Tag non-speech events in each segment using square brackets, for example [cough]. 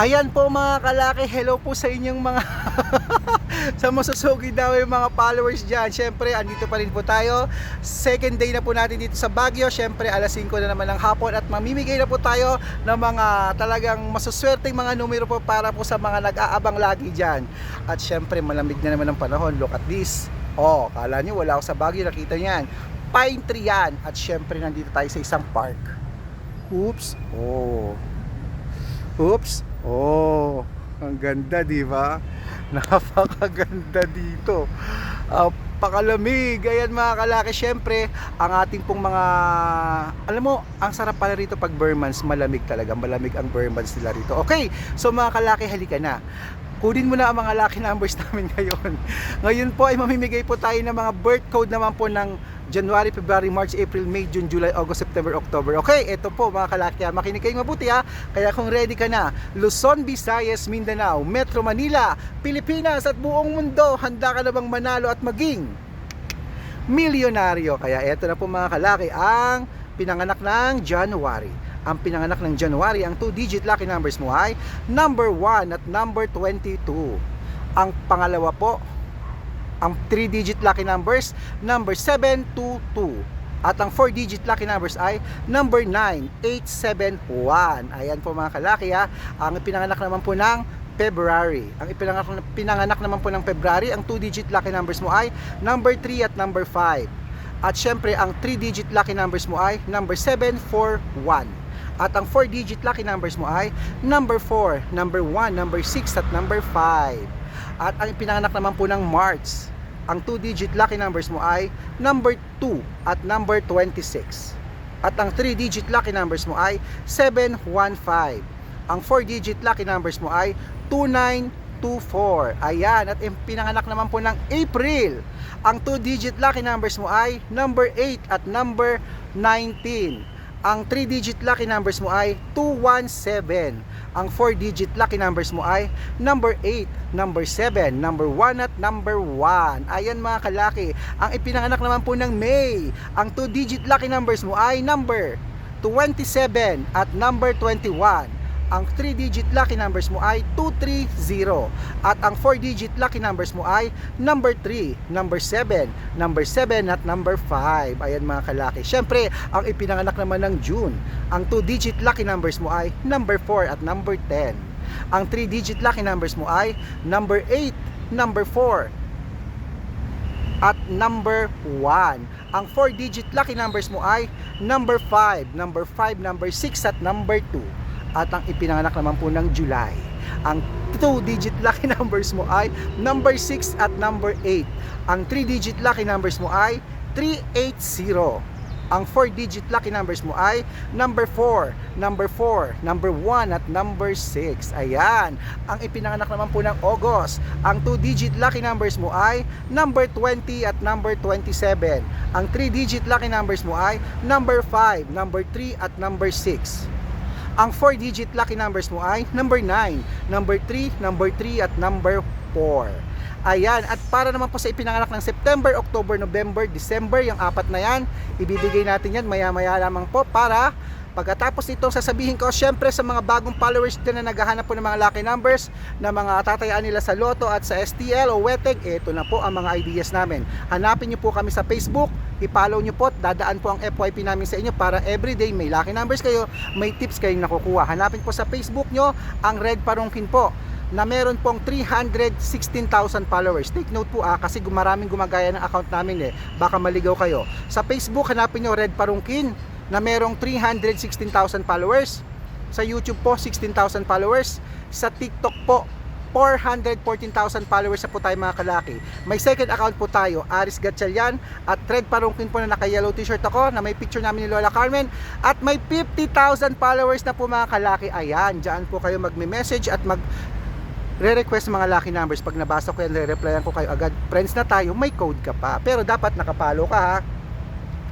Ayan po mga kalaki, hello po sa inyong mga [laughs] sa masusugi daw yung mga followers dyan. Siyempre, andito pa rin po tayo. Second day na po natin dito sa Baguio. Siyempre, alas 5 na naman ng hapon at mamimigay na po tayo ng mga talagang masuswerteng mga numero po para po sa mga nag-aabang lagi dyan. At siyempre, malamig na naman ang panahon. Look at this. Oh, kala nyo wala ako sa Baguio, nakita niyan. Pine tree yan. At siyempre, nandito tayo sa isang park. Oops. Oh. Oops. Oh, ang ganda, di ba? [laughs] Napakaganda dito. Uh, pakalamig. Ayan mga kalaki, syempre, ang ating pong mga alam mo, ang sarap pala rito pag Burmans, malamig talaga. Malamig ang Burmans nila rito. Okay, so mga kalaki, halika na. Kunin mo na ang mga lucky numbers [laughs] namin ngayon. Ngayon po ay mamimigay po tayo ng mga birth code naman po ng January, February, March, April, May, June, July, August, September, October. Okay, ito po mga kalaki. ah. Makinig kayong mabuti ha. Kaya kung ready ka na, Luzon, Visayas, Mindanao, Metro Manila, Pilipinas at buong mundo, handa ka na bang manalo at maging milyonaryo? Kaya ito na po mga kalaki ang pinanganak ng January. Ang pinanganak ng January, ang 2-digit lucky numbers mo ay number 1 at number 22. Ang pangalawa po, ang 3-digit lucky numbers, number 722. At ang 4-digit lucky numbers ay number 9871. Ayan po mga kalaki ha. Ang pinanganak naman po ng February. Ang ipinanganak, pinanganak naman po ng February, ang 2-digit lucky numbers mo ay number 3 at number 5. At syempre, ang 3-digit lucky numbers mo ay number 741. At ang 4-digit lucky numbers mo ay number 4, number 1, number 6 at number 5. At ang pinanganak naman po ng March, ang 2-digit lucky numbers mo ay number 2 at number 26. At ang 3-digit lucky numbers mo ay 715. Ang 4-digit lucky numbers mo ay 2924. Ayan, at ang pinanganak naman po ng April. Ang 2-digit lucky numbers mo ay number 8 at number 19. Ang 3-digit lucky numbers mo ay 217. Ang 4-digit lucky numbers mo ay number 8, number 7, number 1 at number 1. Ayan mga kalaki. Ang ipinanganak naman po ng May. Ang 2-digit lucky numbers mo ay number 27 at number 21. Ang 3-digit lucky numbers mo ay 230 at ang 4-digit lucky numbers mo ay number 3, number 7, number 7 at number 5. Ayan mga kalaki. Syempre, ang ipinanganak naman ng June, ang 2-digit lucky numbers mo ay number 4 at number 10. Ang 3-digit lucky numbers mo ay number 8, number 4, at number 1. Ang 4-digit lucky numbers mo ay number 5, number 5, number 6 at number 2. At ang ipinanganak naman po ng July. Ang 2-digit [laughs] lucky numbers mo ay number 6 at number 8. Ang 3-digit lucky numbers mo ay 380. Ang 4-digit lucky numbers mo ay number 4, number 4, number 1 at number 6. Ayan. Ang ipinanganak naman po ng August. Ang 2-digit lucky numbers mo ay number 20 at number 27. Ang 3-digit lucky numbers mo ay number 5, number 3 at number 6. Ang 4-digit lucky numbers mo ay number 9, number 3, number 3 at number 4. Ayan, at para naman po sa ipinanganak ng September, October, November, December, yung apat na yan, ibibigay natin yan maya-maya lamang po para pagkatapos nito sasabihin ko syempre sa mga bagong followers din na naghahanap po ng mga lucky numbers na mga tatayaan nila sa Lotto at sa STL o Weteg, ito na po ang mga ideas namin. Hanapin nyo po kami sa Facebook, i-follow nyo po, dadaan po ang FYP namin sa inyo para everyday may lucky numbers kayo, may tips kayong nakukuha. Hanapin po sa Facebook nyo ang Red Parungkin po na meron pong 316,000 followers. Take note po ah, kasi maraming gumagaya ng account namin eh. Baka maligaw kayo. Sa Facebook, hanapin nyo Red Parungkin na merong 316,000 followers. Sa YouTube po, 16,000 followers. Sa TikTok po, 414,000 followers na po tayo mga kalaki. May second account po tayo, Aris Gatchalian at Red Parungkin po na naka-yellow t-shirt ako na may picture namin ni Lola Carmen at may 50,000 followers na po mga kalaki. Ayan, dyan po kayo magme-message at mag re-request mga lucky numbers. Pag nabasa ko yan, re-replyan ko kayo agad. Friends na tayo, may code ka pa. Pero dapat nakapalo ka ha.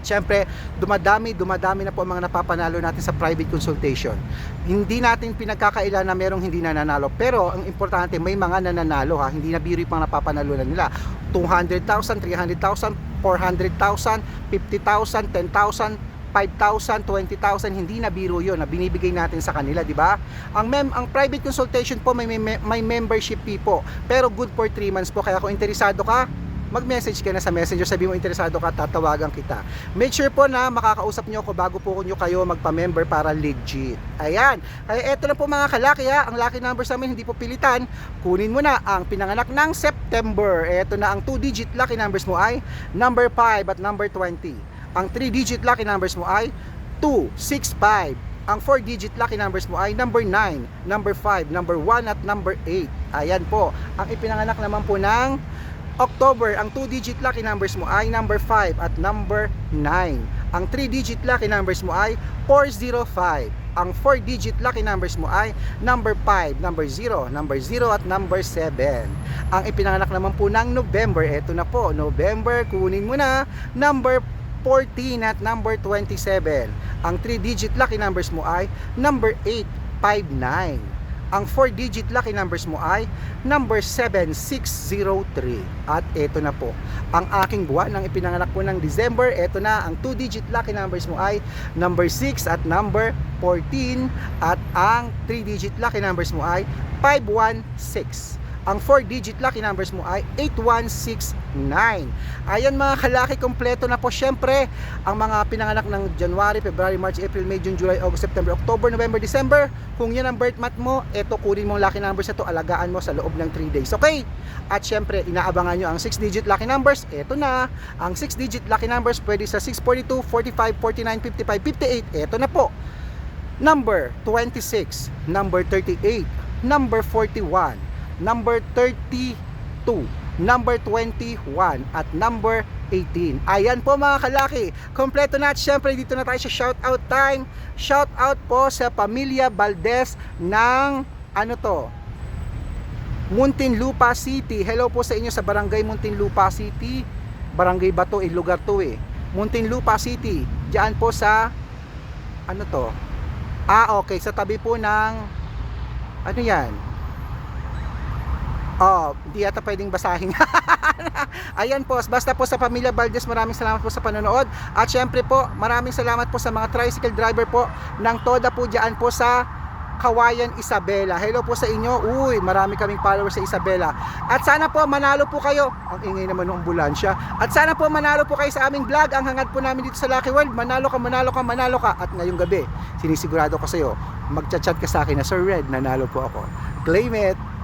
Siyempre, dumadami, dumadami na po ang mga napapanalo natin sa private consultation. Hindi natin pinagkakaila na merong hindi nananalo. Pero ang importante, may mga nananalo ha. Hindi na biro pang napapanalo na nila. 200,000, 300,000, 400,000, 50,000, 10,000, 5,000, 20,000, hindi na biro yun na binibigay natin sa kanila, di ba? Ang, mem ang private consultation po, may, may, may membership fee po. Pero good for 3 months po. Kaya kung interesado ka, mag-message ka na sa messenger, sabi mo interesado ka, tatawagan kita. Make sure po na makakausap nyo ako bago po nyo kayo magpa-member para legit. Ayan. Kaya eto na po mga kalaki ha, ang lucky numbers namin hindi po pilitan. Kunin mo na ang pinanganak ng September. Eto na ang 2-digit lucky numbers mo ay number 5 at number 20. Ang 3-digit lucky numbers mo ay 2, 6, 5. Ang 4-digit lucky numbers mo ay number 9, number 5, number 1 at number 8. Ayan po. Ang ipinanganak naman po ng October, ang 2-digit lucky numbers mo ay number 5 at number 9. Ang 3-digit lucky numbers mo ay 405. Ang 4-digit lucky numbers mo ay number 5, number 0, number 0 at number 7. Ang ipinanganak naman po ng November, eto na po, November, kunin mo na, number 14 at number 27. Ang 3-digit lucky numbers mo ay number 859. Ang 4-digit lucky numbers mo ay number 7603. At eto na po, ang aking buwan ng ipinanganak po ng December, eto na, ang 2-digit lucky numbers mo ay number 6 at number 14. At ang 3-digit lucky numbers mo ay 516. Ang 4-digit lucky numbers mo ay 8169. Ayan mga kalaki, kompleto na po. Siyempre, ang mga pinanganak ng January, February, March, April, May, June, July, August, September, October, November, December. Kung yan ang birth month mo, eto kunin mo ang lucky numbers na to, alagaan mo sa loob ng 3 days. Okay? At syempre, inaabangan nyo ang 6-digit lucky numbers. Eto na, ang 6-digit lucky numbers pwede sa 642, 45, 49, 55, 58. Eto na po. Number 26, number 38, number 41, number 32, number 21, at number 18. Ayan po mga kalaki. Kompleto na at syempre dito na tayo sa shoutout time. Shoutout po sa pamilya Valdez ng ano to? Muntinlupa City. Hello po sa inyo sa Barangay Muntinlupa City. Barangay ba to? Eh, lugar to eh. Muntinlupa City. Diyan po sa ano to? Ah, okay. Sa tabi po ng ano yan? Oh, di yata pwedeng basahin. [laughs] Ayan po, basta po sa Pamilya Valdez, maraming salamat po sa panonood. At syempre po, maraming salamat po sa mga tricycle driver po ng Toda po dyan po sa Kawayan Isabela. Hello po sa inyo. Uy, marami kaming followers sa Isabela. At sana po manalo po kayo. Ang ingay naman ng ambulansya. At sana po manalo po kayo sa aming vlog. Ang hangad po namin dito sa Lucky World. Manalo ka, manalo ka, manalo ka. At ngayong gabi, sinisigurado ko sa iyo, magchat-chat ka sa akin na Sir Red, nanalo po ako. Claim it!